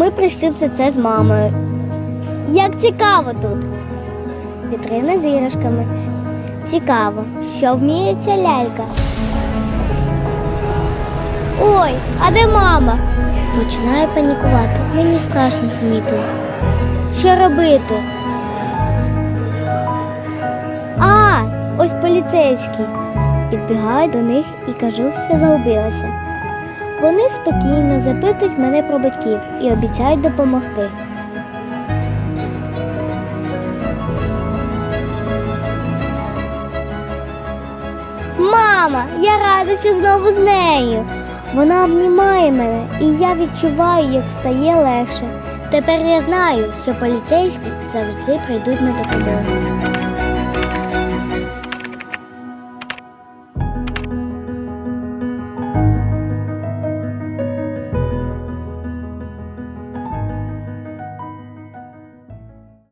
Ми прийшли все це з мамою. Як цікаво тут. Вітрина з іграшками. Цікаво, що вміє ця лялька. Ой, а де мама? Починаю панікувати. Мені страшно самі тут. Що робити? А, ось поліцейські. Підбігаю до них і кажу, що загубилася. Вони спокійно запитують мене про батьків і обіцяють допомогти. Мама, я рада, що знову з нею. Вона обнімає мене, і я відчуваю, як стає легше. Тепер я знаю, що поліцейські завжди прийдуть на допомогу.